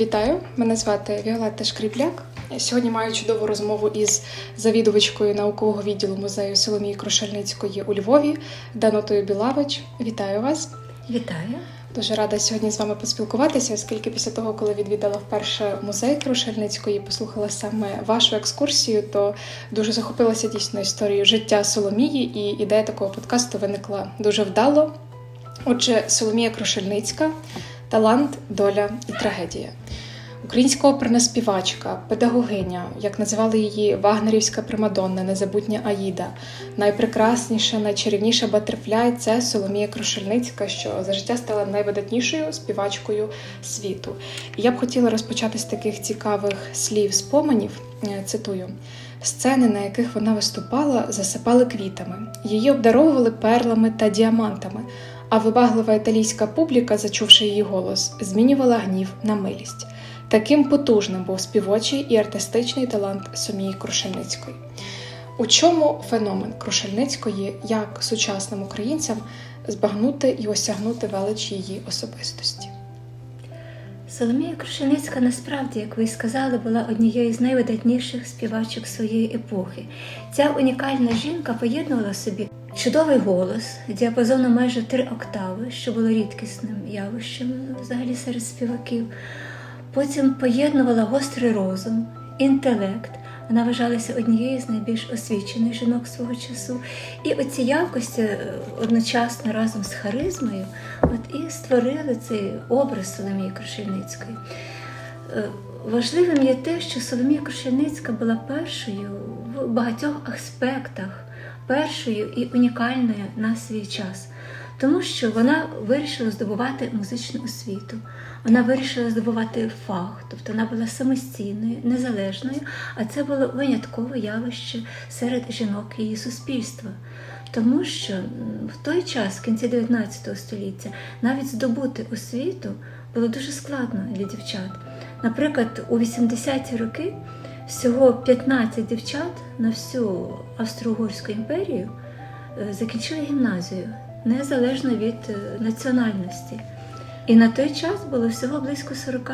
Вітаю, мене звати Віолетта Шкріпляк. Сьогодні маю чудову розмову із завідувачкою наукового відділу музею Соломії Крушельницької у Львові Данотою Білавич. Вітаю вас! Вітаю. Дуже рада сьогодні з вами поспілкуватися, оскільки після того, коли відвідала вперше музей Крушельницької, послухала саме вашу екскурсію, то дуже захопилася дійсно історією життя Соломії, і ідея такого подкасту виникла дуже вдало. Отже, Соломія Крушельницька талант, доля і трагедія. Українська оперна співачка, педагогиня, як називали її вагнерівська примадонна, незабутня Аїда, найпрекрасніша, найчарівніша батерфляй це Соломія Крушельницька, що за життя стала найвидатнішою співачкою світу. І я б хотіла розпочати з таких цікавих слів споменів. Е, Цитую. Сцени, на яких вона виступала, засипали квітами, її обдаровували перлами та діамантами, а вибаглива італійська публіка, зачувши її голос, змінювала гнів на милість. Таким потужним був співочий і артистичний талант Сомії Крушельницької. У чому феномен Крушельницької, як сучасним українцям збагнути і осягнути велич її особистості? Соломія Крушеницька насправді, як ви і сказали, була однією з найвидатніших співачок своєї епохи. Ця унікальна жінка поєднувала собі чудовий голос діапазоном майже три октави, що було рідкісним явищем взагалі серед співаків. Потім поєднувала гострий розум, інтелект. Вона вважалася однією з найбільш освічених жінок свого часу. І оці якості е, одночасно разом з харизмою от і створили цей образ Соломії Крушельницької. Е, Важливим є те, що Соломія Крушельницька була першою в багатьох аспектах, першою і унікальною на свій час, тому що вона вирішила здобувати музичну освіту. Вона вирішила здобувати фах, тобто вона була самостійною, незалежною, а це було виняткове явище серед жінок її суспільства. Тому що в той час, в кінці 19 століття, навіть здобути освіту було дуже складно для дівчат. Наприклад, у 80-ті роки всього 15 дівчат на всю Австро-Угорську імперію е, закінчили гімназію, незалежно від е, національності. І на той час було всього близько 40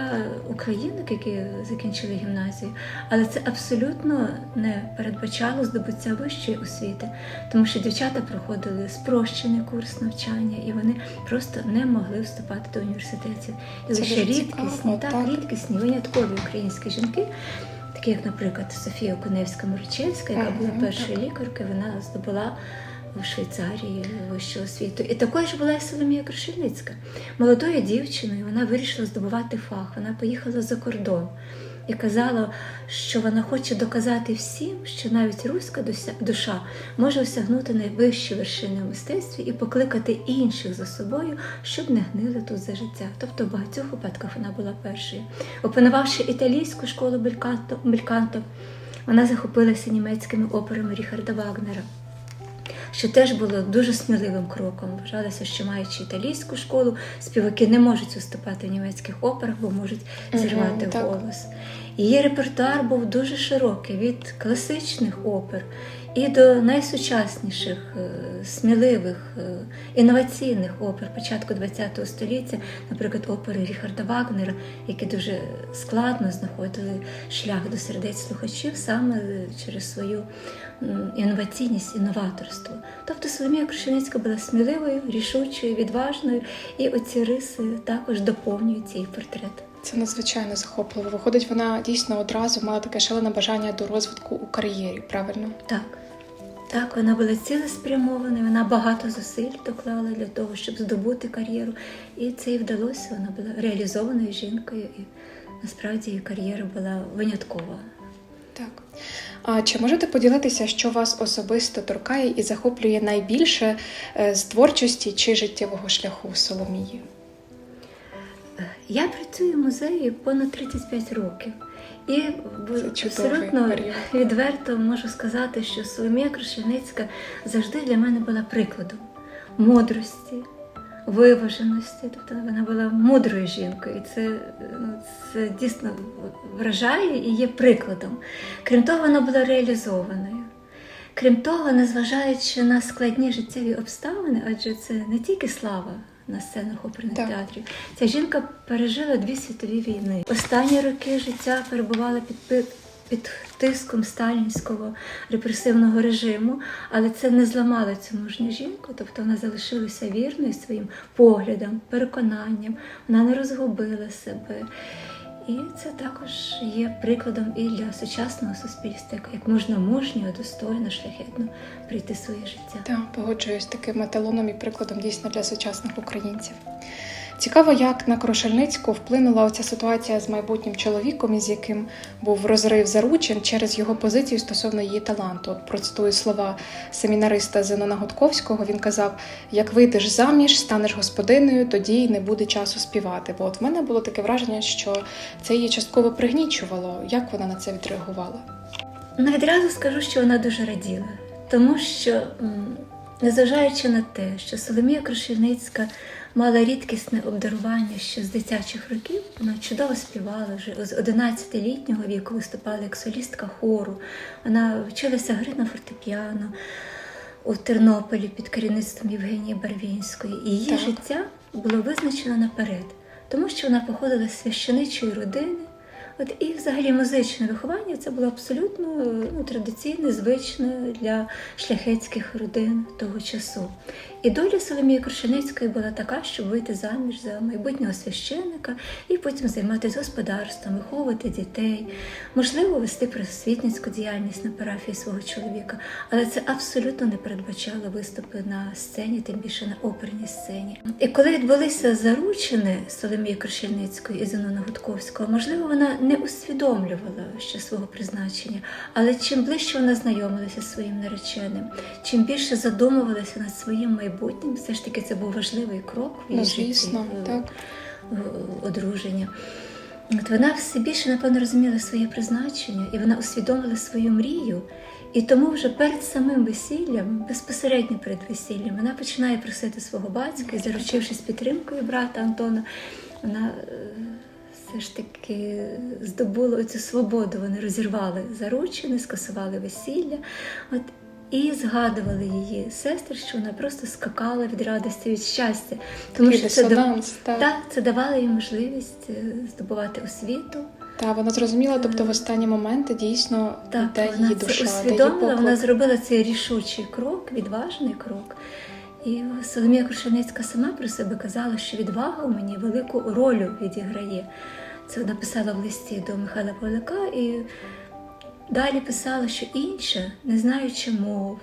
українок, які закінчили гімназію, але це абсолютно не передбачало здобуття вищої освіти, тому що дівчата проходили спрощений курс навчання, і вони просто не могли вступати до університетів. І Це лише рідкісні, так, так. рідкісні, виняткові українські жінки. Такі, як, наприклад, Софія Коневська Морочевська, яка була першою лікаркою, вона здобула в Швейцарії вищу освіту. І також була і Соломія Крушельницька. Молодою дівчиною вона вирішила здобувати фах. Вона поїхала за кордон і казала, що вона хоче доказати всім, що навіть руська душа може осягнути найвищі вершини в мистецтві і покликати інших за собою, щоб не гнили тут за життя. Тобто в багатьох випадках вона була першою. Опанувавши італійську школу Бельканто, вона захопилася німецькими операми Ріхарда Вагнера що теж було дуже сміливим кроком. Вважалося, що маючи італійську школу, співаки не можуть виступати в німецьких операх, бо можуть зірвати зірвати так. голос. Її репертуар був дуже широкий від класичних опер і до найсучасніших, е, сміливих, е, інноваційних опер початку ХХ століття, наприклад, опери Ріхарда Вагнера, які дуже складно знаходили шлях до сердець слухачів саме через свою інноваційність і новаторство. Тобто Соломія Крушеницька була сміливою, рішучою, відважною, і оці риси також доповнюють цей портрет. Це надзвичайно захопливо. Виходить, вона дійсно одразу мала таке шалене бажання до розвитку у кар'єрі, правильно? Так. Так, вона була цілеспрямована, вона багато зусиль доклала для того, щоб здобути кар'єру. І це їй вдалося. Вона була реалізованою жінкою, і насправді її кар'єра була виняткова. Так. А чи можете поділитися, що вас особисто торкає і захоплює найбільше е, з творчості чи життєвого шляху Соломії? Я працюю в музеї понад 35 років. І Це абсолютно відверто можу сказати, що Соломія Крушеницька завжди для мене була прикладом мудрості, виваженості. Тобто вона була мудрою жінкою. І це, ну, це дійсно вражає і є прикладом. Крім того, вона була реалізованою. Крім того, незважаючи на складні життєві обставини, адже це не тільки слава на сценах оперних Так. театрів, ця жінка пережила дві світові війни. Останні роки життя перебувала під, під тиском сталінського репресивного режиму, але це не зламало цю мужню жінку, тобто вона залишилася вірною своїм поглядам, переконанням, вона не розгубила себе. І це також є прикладом і для сучасного суспільства, як- можна мужньо, достойно, шляхетно прийти своє життя. Так, погоджуюсь таким еталоном і прикладом дійсно для сучасних українців. Цікаво, як на Крушельницьку вплинула оця ситуація з майбутнім чоловіком, із яким був розрив заручин через його позицію стосовно її таланту. От процитую слова семінариста Зенона Гудковського. Він казав: як вийдеш заміж, станеш господиною, тоді й не буде часу співати. Бо от в мене було таке враження, що це її частково пригнічувало. Як вона на це відреагувала? Ну, відразу скажу, що вона дуже раділа, тому що, незважаючи на те, що Соломія Крушельницька мала рідкісне обдарування ще з дитячих років, вона чудово співала вже з 11-літнього віку, виступала як солістка хору, вона вчилася гри на фортепіано у Тернополі під керівництвом Євгенії Барвінської. І її Так. життя було визначено наперед, тому що вона походила з священичої родини. От і взагалі музичне виховання це було абсолютно ну, традиційне, звичне для шляхетських родин того часу. І доля Соломії Крушеницької була така, щоб вийти заміж за майбутнього священника і потім займатися господарством, виховувати дітей, можливо, вести просвітницьку діяльність на парафії свого чоловіка. Але це абсолютно не передбачало виступи на сцені, тим більше на оперній сцені. І коли відбулися заручини Соломії Крушельницької і Зенона Гудковського, можливо, вона не усвідомлювала ще свого призначення, але чим ближче вона знайомилася зі своїм нареченим, чим більше задумувалася над своїм майбутнім, все ж таки це був важливий крок в її Ну, звісно, житті, е, так. е, одруження. От вона все більше, напевно, розуміла своє призначення, і вона усвідомила свою мрію. І тому вже перед самим весіллям, безпосередньо перед весіллям, вона починає просити свого батька і, заручившись підтримкою брата Антона, вона е, все ж таки здобула цю свободу. Вони розірвали заручини, скасували весілля. От, і згадували її сестри, що вона просто скакала від радості, від щастя. Тому Такий що це, дисонанс, так. так, це давало їй можливість е, здобувати освіту. Та вона зрозуміла, тобто в останні моменти дійсно Так, де вона її це душа, де її усвідомила, вона зробила цей рішучий крок, відважний крок. І Соломія Крушеницька сама про себе казала, що відвага у мені велику роль відіграє. Це вона писала в листі до Михайла Павлика і далі писала, що інше, не знаючи мов,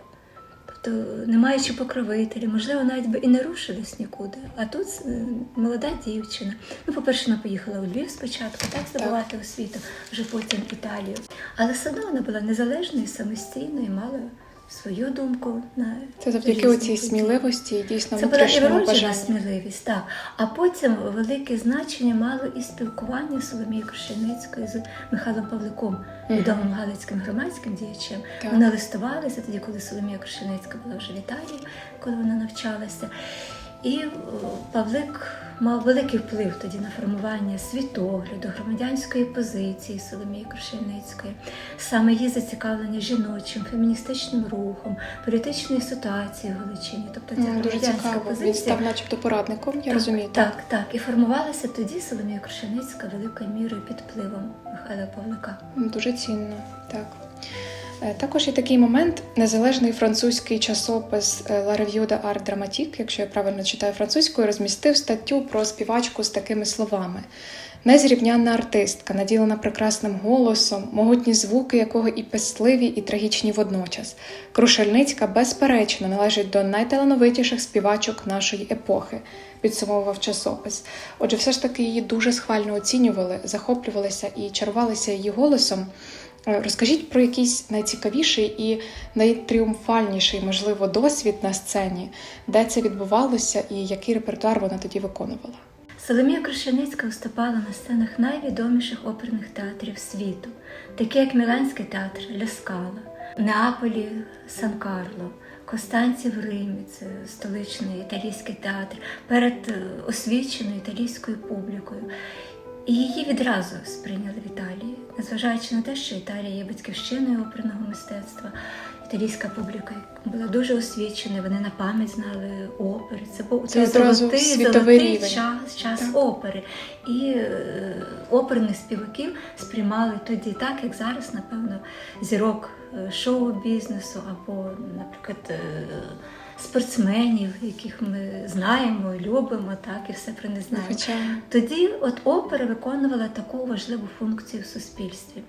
тобто не маючи покровителя, можливо, навіть би і не рушились нікуди. А тут е, молода дівчина. Ну, по-перше, вона поїхала у Львів спочатку, так здобувати освіту, вже потім Італію. Але все одно вона була незалежною, самостійною, мала свою думку на Це завдяки оцій сміливості і дійсно Це була і вроджена сміливість, так. А потім велике значення мало і спілкування Соломії Крушельницької з Михайлом Павликом, відомим mm -hmm. галицьким громадським діячем. Так. Вони листувалися тоді, коли Соломія Крушельницька була вже в Італії, коли вона навчалася. І Павлик мав великий вплив тоді на формування світогляду, громадянської позиції Соломії Крушельницької, саме її зацікавлення жіночим, феміністичним рухом, політичною ситуацією в Галичині. Тобто ця Дуже громадянська цікаво. Він позиція став начебто порадником, я так, розумію. Так, так. І формувалася тоді Соломія Крушельницька великою мірою під впливом Михайла Павлика. Дуже цінно, так. Е, Також є такий момент незалежний французький часопис е, La Revue de Art Dramatique, якщо я правильно читаю французькою, розмістив статтю про співачку з такими словами: незрівнянна артистка, наділена прекрасним голосом, могутні звуки якого і пестливі, і трагічні водночас. Крушельницька, безперечно, належить до найталановитіших співачок нашої епохи, підсумовував часопис. Отже, все ж таки її дуже схвально оцінювали, захоплювалися і чарувалися її голосом. Е, Розкажіть про якийсь найцікавіший і найтріумфальніший, можливо, досвід на сцені, де це відбувалося і який репертуар вона тоді виконувала. Соломія Крушельницька виступала на сценах найвідоміших оперних театрів світу, такі як Міланський театр Ля Скала, Неаполі Сан Карло, Костанці в Римі, це столичний італійський театр, перед е, освіченою італійською публікою. І її відразу сприйняли в Італії, незважаючи на те, що Італія є батьківщиною оперного мистецтва. Італійська публіка була дуже освічена, вони на пам'ять знали опери. Це був Це золотий, золотий рівень. час, час Так. опери. І е, оперних співаків сприймали тоді так, як зараз, напевно, зірок е, шоу-бізнесу або, наприклад, е, спортсменів, яких ми знаємо, любимо, так, і все про не знаємо. Тоді от опера виконувала таку важливу функцію в суспільстві.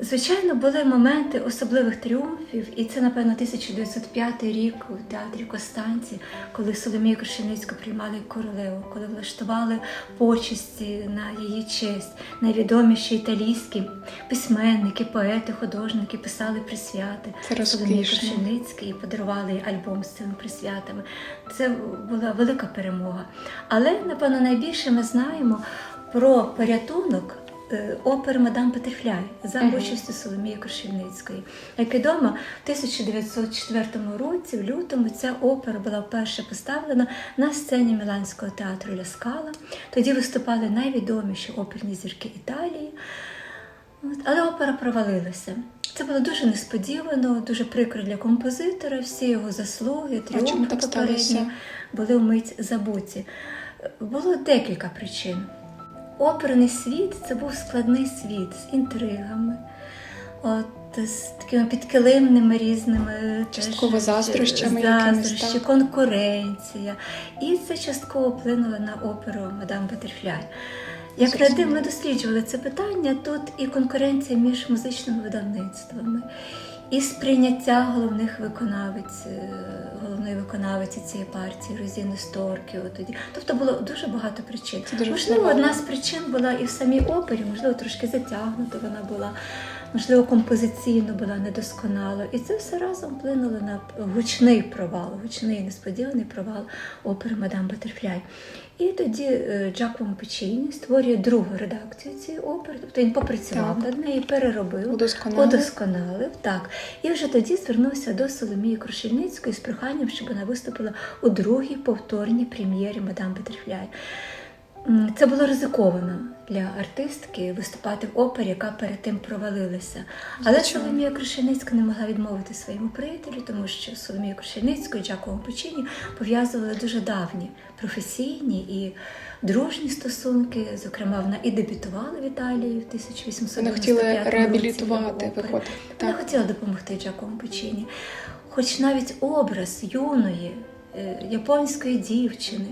Звичайно, були моменти особливих тріумфів, і це, напевно, 1905 рік у театрі Костанці, коли Соломію Крушельницьку приймали королеву, коли влаштували почесті на її честь. Найвідоміші італійські письменники, поети, художники писали присвяти Соломії розкішно. Крушельницькій і подарували їй альбом з цими присвятами. Це була велика перемога. Але, напевно, найбільше ми знаємо про порятунок е, опери Мадам Петерфляй за участю Соломії Крушельницької. Як відомо, в 1904 році, в лютому, ця опера була вперше поставлена на сцені Міланського театру Ля Скала. Тоді виступали найвідоміші оперні зірки Італії. Але опера провалилася. Це було дуже несподівано, дуже прикро для композитора. Всі його заслуги, тріумфи попередні були вмить забуті. Було декілька причин. Оперний світ це був складний світ з інтригами, от, з такими підкилимними різними теж, Частково заздрощами заздрощі, конкуренція. І це частково вплинуло на оперу Мадам Петерфляй. Як ми досліджували це питання, тут і конкуренція між музичними видавництвами, і сприйняття головних виконавиць, е, головної виконавиці цієї партії Розіни Сторкіо тоді. Тобто було дуже багато причин. Дуже можливо, одна з причин була і в самій опері, можливо, трошки затягнута вона була, можливо, композиційно була недосконала. І це все разом вплинуло на гучний провал, гучний несподіваний провал опери Мадам Батерфляй. І тоді е, Джакомо Печіні створює другу редакцію цієї опери, тобто він попрацював Так. над нею, переробив, Удосконалив. удосконалив. Так. І вже тоді звернувся до Соломії Крушельницької з проханням, щоб вона виступила у другій повторній прем'єрі Мадам Петерфляй. Це було ризиковано для артистки виступати в опері, яка перед тим провалилася. Але Соломія Крушельницька не могла відмовити своєму приятелю, тому що Соломію Крушельницьку і Джакомо Пучині пов'язували дуже давні професійні і дружні стосунки. Зокрема, вона і дебютувала в Італії в 1895 Вони хотіли році реабілітувати, виходить. Вона хотіла допомогти Джакому Пучині. Хоч навіть образ юної е, японської дівчини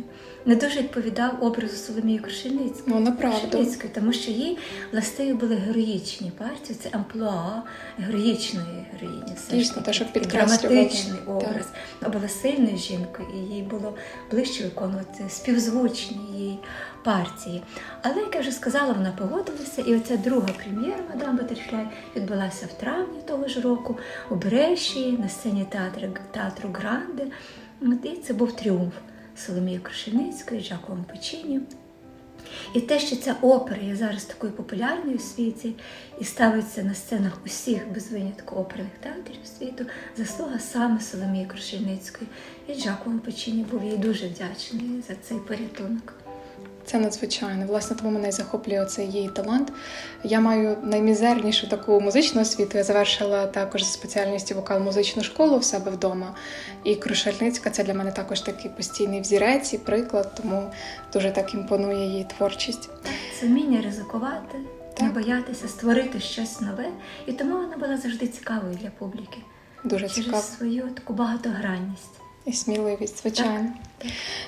не дуже відповідав образу Соломії Крушельницької. Ну. Крушельницької, тому що їй властиві були героїчні партії, це амплуа героїчної героїні. Все Дійсно, ж таки, те, що підкреслювало. драматичний образ. Вона була сильною жінкою, і їй було ближче виконувати співзвучні її партії. Але, як я вже сказала, вона погодилася, і оця друга прем'єра Мадам Батерфляй відбулася в травні того ж року у Бреші на сцені театру, театру Гранде. І це був тріумф Соломії Крушеницької, Джакомо Печіні. І те, що ця опера є зараз такою популярною у світі і ставиться на сценах усіх без винятку оперних театрів світу, заслуга саме Соломії Крушельницької. І Джакомо Печіні був їй дуже вдячний за цей порятунок. Це надзвичайно. Власне, тому мене захоплює цей її талант. Я маю наймізернішу таку музичну освіту. Я завершила також за спеціальністю вокал музичну школу в себе вдома. І Крушельницька це для мене також такий постійний взірець і приклад, тому дуже так імпонує її творчість. Це вміння ризикувати, не боятися створити щось нове, і тому вона була завжди цікавою для публіки Дуже через свою таку багатогранність. І сміливість, звичайно.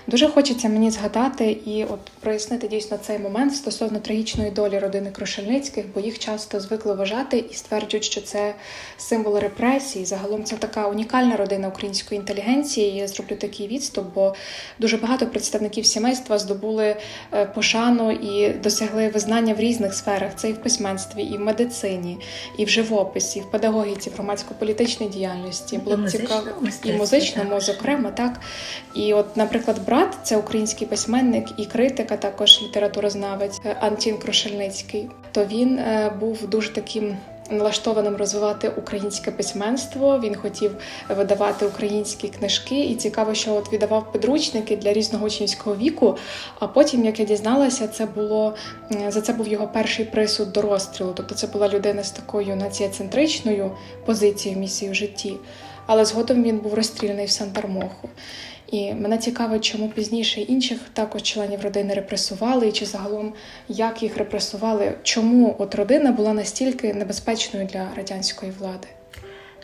Дуже хочеться мені згадати і от прояснити дійсно цей момент стосовно трагічної долі родини Крушельницьких, бо їх часто звикли вважати і стверджують, що це символ репресій. Загалом це така унікальна родина української інтелігенції. Я зроблю такий відступ, бо дуже багато представників сімейства здобули е, пошану і досягли визнання в різних сферах. Це і в письменстві, і в медицині, і в живописі, і в педагогіці, в громадсько-політичній діяльності. Було б цікаво і музичному, зокрема, так. І от, наприклад, брат це український письменник і критик, а також літературознавець е, Антін Крушельницький. То він е, був дуже таким налаштованим розвивати українське письменство. Він хотів видавати українські книжки, і цікаво, що от видавав підручники для різного учнівського віку. А потім, як я дізналася, це було за це був його перший присуд до розстрілу. Тобто, це була людина з такою націоцентричною позицією місією в житті. Але згодом він був розстріляний в Сан-Тармоху. І мене цікавить, чому пізніше інших також членів родини репресували, і чи загалом як їх репресували, чому от родина була настільки небезпечною для радянської влади.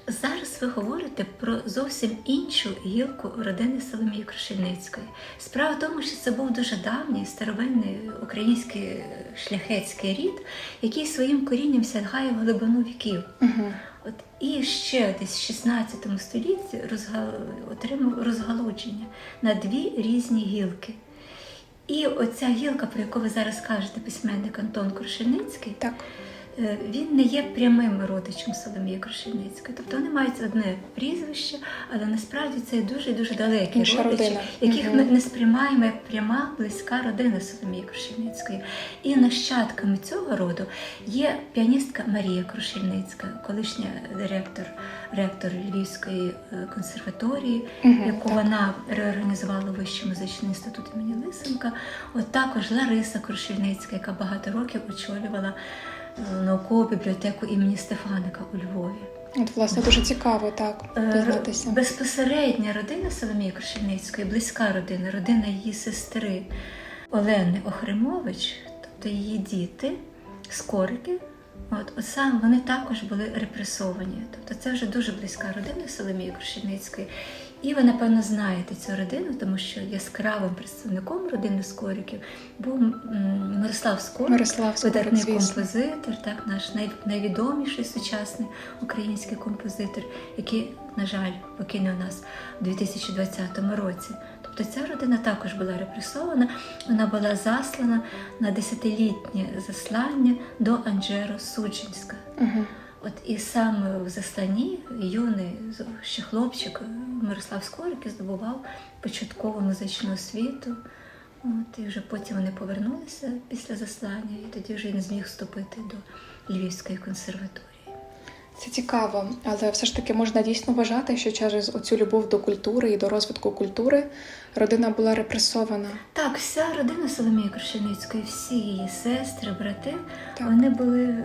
Зараз ви говорите про зовсім іншу гілку родини Соломії Крушельницької. Справа в тому, що це був дуже давній старовинний український шляхетський рід, який своїм корінням сягає в глибину віків. Угу. От і ще десь в 16 столітті отримав розгалудження на дві різні гілки. І оця гілка, про яку ви зараз кажете, письменник Антон Крушельницький, Так. Е, він не є прямим родичем Соломії Крушельницької. Тобто вони мають одне прізвище, але насправді це дуже дуже далекі Інша родичі, родина. яких Мгм. ми не сприймаємо як пряма близька родина Соломії Крушельницької. І нащадками цього роду є піаністка Марія Крушельницька, колишня директор, ректор Львівської е, консерваторії, Мгм, яку так. вона реорганізувала Вищий музичний інститут імені Лисенка. От також Лариса Крушельницька, яка багато років очолювала наукову бібліотеку імені Стефаника у Львові. От, власне, дуже цікаво так Е, дізнатися. Безпосередня родина Соломії Крушельницької, близька родина, родина її сестри Олени Охримович, тобто її діти, скорики. От, от саме вони також були репресовані. Тобто це вже дуже близька родина Соломії Крушельницької. І ви, напевно, знаєте цю родину, тому що яскравим представником родини Скориків був Мирослав Скорик, Мирослав Скорик, видатний звісно. композитор, так, наш найвідоміший сучасний український композитор, який, на жаль, покинув нас у 2020 році. Тобто ця родина також була репресована, вона була заслана на десятилітнє заслання до Анджеро Суджинська. Угу. От і саме в засланні юний ще хлопчик Мирослав Скорик здобував початкову музичну освіту. От, і вже потім вони повернулися після заслання, і тоді вже він зміг вступити до Львівської консерваторії. Це цікаво, але все ж таки можна дійсно вважати, що через оцю любов до культури і до розвитку культури родина була репресована. Так, вся родина Соломії Крушеницької, всі її сестри, брати, Так. вони були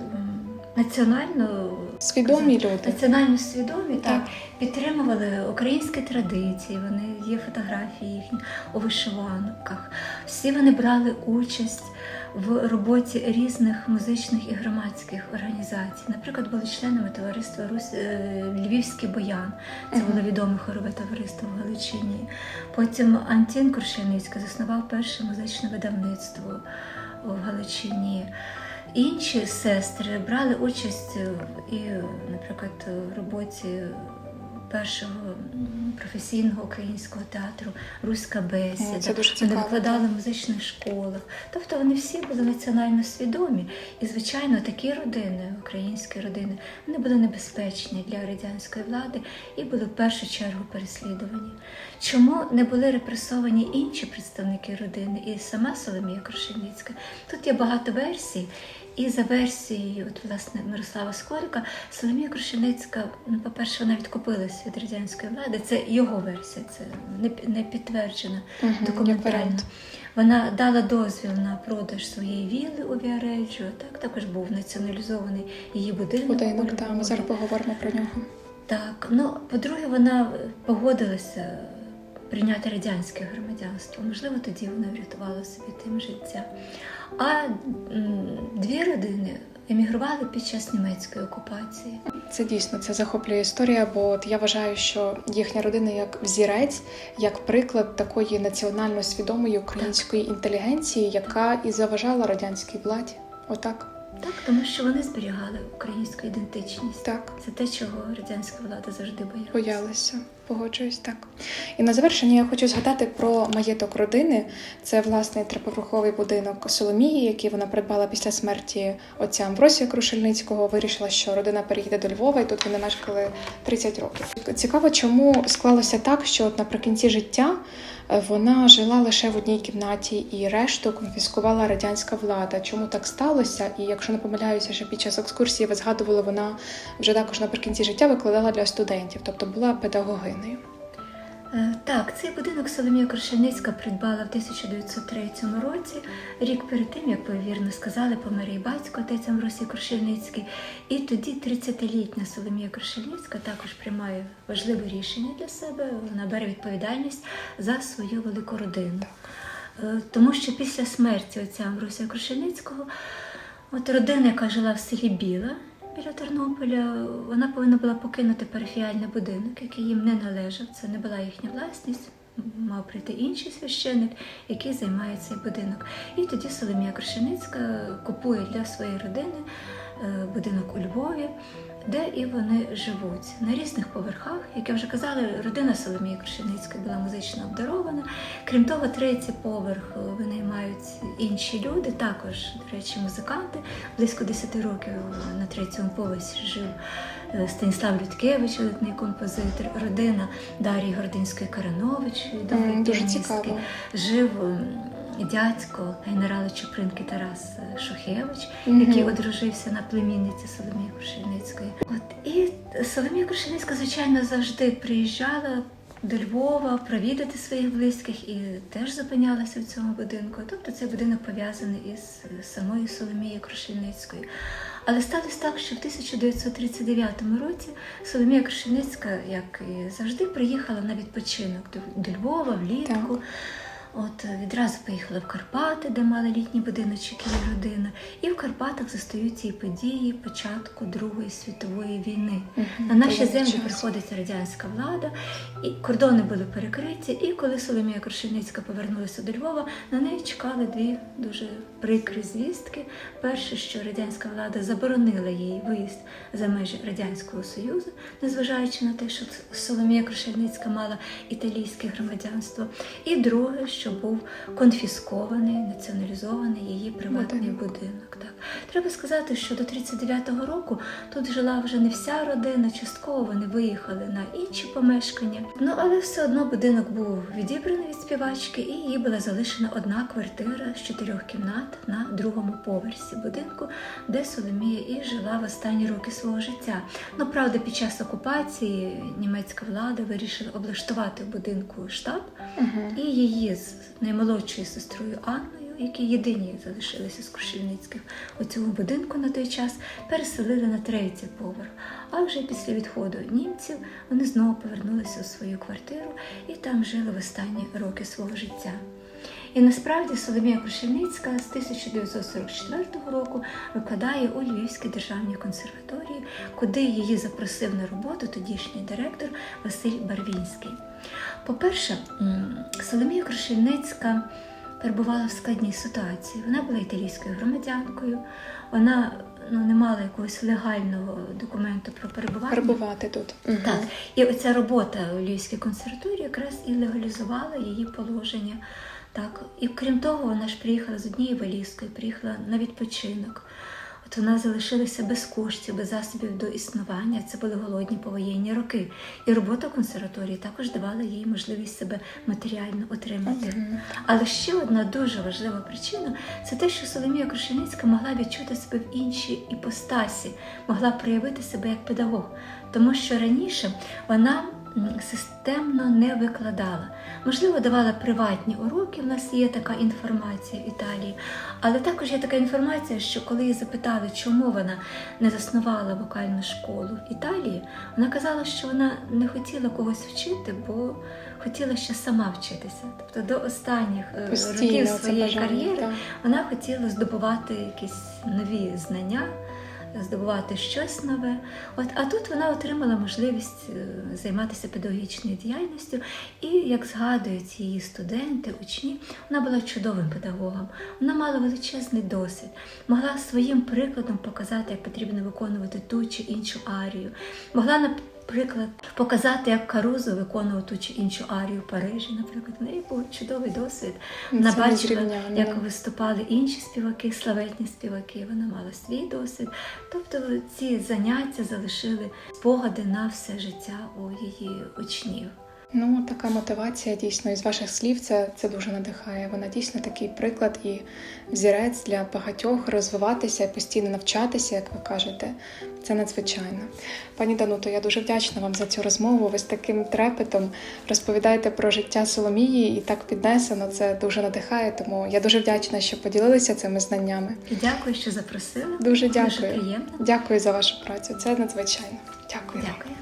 національно Свідомі люди. національно свідомі, так, Так. підтримували українські традиції. Вони є фотографії їхні у вишиванках. Всі вони брали участь в роботі різних музичних і громадських організацій. Наприклад, були членами товариства Русь е, Львівський Боян. Це було відоме хорове товариство в Галичині. Потім Антін Крушеницький заснував перше музичне видавництво в Галичині. Інші сестри брали участь і, наприклад, в роботі першого професійного українського театру Руська бесіда. Це дуже Вони викладали в музичних школах. Тобто вони всі були національно свідомі. І, звичайно, такі родини, українські родини, вони були небезпечні для радянської влади і були в першу чергу переслідувані. Чому не були репресовані інші представники родини і сама Соломія Крушеницька? Тут є багато версій. І за версією, от, власне, Мирослава Скорика, Соломія Крушеницька, ну, по-перше, вона відкупилась від радянської влади. Це його версія, це не, не підтверджена як документально. Вона дала дозвіл на продаж своєї вілли у Віареджо. Так також був націоналізований її будинок. Будинок, так, ми зараз поговоримо про нього. Так, ну по-друге, вона погодилася прийняти радянське громадянство. Можливо, тоді вона врятувала собі тим життя. А дві родини емігрували під час німецької окупації. Це дійсно це захоплює історія, бо от я вважаю, що їхня родина як взірець, як приклад такої національно свідомої української інтелігенції, яка і заважала радянській владі. Отак, Так, тому що вони зберігали українську ідентичність. так, Це те, чого радянська влада завжди боялася. боялися. Погоджуюсь, так. І на завершення я хочу згадати про маєток родини. Це власне триповерховий будинок Соломії, який вона придбала після смерті отця Амвросія Крушельницького. Вирішила, що родина переїде до Львова, і тут вони мешкали 30 років. Цікаво, чому склалося так, що от наприкінці життя вона жила лише в одній кімнаті, і решту конфіскувала радянська влада. Чому так сталося? І якщо не помиляюся, що під час екскурсії ви згадували, вона вже також наприкінці життя викладала для студентів, тобто була педагогинею. Е, Так, цей будинок Соломія Крушельницька придбала в 1903 році, рік перед тим, як ви вірно сказали, помер її батько, отець Амвросій Крушельницький. І тоді 30-літня Соломія Крушельницька також приймає важливе рішення для себе. Вона бере відповідальність за свою велику родину. Е, Тому що після смерті отця Амвросія Крушельницького, от родина, яка жила в селі Біла біля Тернополя, вона повинна була покинути парафіальний будинок, який їм не належав. Це не була їхня власність. Мав прийти інший священик, який займає цей будинок. І тоді Соломія Крушеницька купує для своєї родини е, будинок у Львові, де і вони живуть на різних поверхах. Як я вже казала, родина Соломії Крушеницької була музично обдарована. Крім того, третій поверх е, винаймають інші люди, також, до речі, музиканти. Близько 10 років на третьому поверсі жив е, Станіслав Людкевич, видатний композитор, родина Дарії Гординської Каранович, відомий цікаво. Жив дядько генерала Чупринки Тарас е, Шухевич, Мгм. який одружився на племінниці Соломії Крушельницької. От і Соломія Крушельницька, звичайно, завжди приїжджала. До Львова провідати своїх близьких і теж зупинялася в цьому будинку. Тобто цей будинок пов'язаний із е, самою Соломією Крушельницькою. Але сталося так, що в 1939 році Соломія Крушельницька, як і завжди, приїхала на відпочинок до, до Львова влітку. От е, відразу поїхала в Карпати, де мала літній будиночок її родина, і в Карпатах застають ці події початку Другої світової війни. Мгм. На наші землі час. приходить радянська влада, і кордони були перекриті. І коли Соломія Крушельницька повернулася до Львова, на неї чекали дві дуже прикрі звістки. Перше, що радянська влада заборонила їй виїзд за межі радянського союзу, незважаючи на те, що Соломія Крушельницька мала італійське громадянство. І друге, що був конфіскований, націоналізований її приватний Будинок. будинок. Так треба сказати, що до 39-го року тут жила вже не вся родина, частково вони виїхали на інші помешкання. Ну але все одно будинок був відібраний від співачки, і їй була залишена одна квартира з чотирьох кімнат на другому поверсі будинку, де Соломія і жила в останні роки свого життя. Ну правда, під час окупації німецька влада вирішила облаштувати в будинку штаб. Мгм. І її з наймолодшою сестрою Анною, які єдині залишилися з Крушівницьких у цьому будинку на той час, переселили на третій поверх. А вже після відходу німців вони знову повернулися у свою квартиру і там жили в останні роки свого життя. І насправді Соломія Крушельницька з 1944 року викладає у Львівській державній консерваторії, куди її запросив на роботу тодішній директор Василь Барвінський. По-перше, Соломія Крушельницька перебувала в складній ситуації. Вона була італійською громадянкою, вона ну, не мала якогось легального документу про перебування. Перебувати тут. Так, і оця робота у Львівській консерваторії якраз і легалізувала її положення. Так, і крім того, вона ж приїхала з однією валізкою, приїхала на відпочинок. От вона залишилася без коштів, без засобів до існування. Це були голодні повоєнні роки. І робота в консерваторії також давала їй можливість себе матеріально отримати. Мгм. Але ще одна дуже важлива причина це те, що Соломія Крушеницька могла відчути себе в іншій іпостасі, могла проявити себе як педагог, тому що раніше вона системно не викладала. Можливо, давала приватні уроки. У нас є така інформація в Італії, але також є така інформація, що коли її запитали, чому вона не заснувала вокальну школу в Італії, вона казала, що вона не хотіла когось вчити, бо хотіла ще сама вчитися. Тобто до останніх е, Постійно років своєї бажання, кар'єри так. вона хотіла здобувати якісь нові знання, здобувати щось нове. От, а тут вона отримала можливість е, займатися педагогічною діяльністю, і, як згадують її студенти, учні, вона була чудовим педагогом. Вона мала величезний досвід, могла своїм прикладом показати, як потрібно виконувати ту чи іншу арію, могла приклад, показати, як Карузо виконував ту чи іншу арію в Парижі, наприклад. В неї був чудовий досвід. Вона бачила, як виступали інші співаки, славетні співаки. Вона мала свій досвід. Тобто ці заняття залишили спогади на все життя у її учнів. Ну, така мотивація дійсно із ваших слів це, це дуже надихає. Вона дійсно такий приклад і взірець для багатьох розвиватися, постійно навчатися, як ви кажете. Це надзвичайно. Пані Дануто, я дуже вдячна вам за цю розмову. Ви з таким трепетом розповідаєте про життя Соломії і так піднесено. Це дуже надихає. Тому я дуже вдячна, що поділилися цими знаннями. Дякую, що запросили. Дуже Дуже дякую. приємно. Дякую за вашу працю. Це надзвичайно. Дякую. Дякую.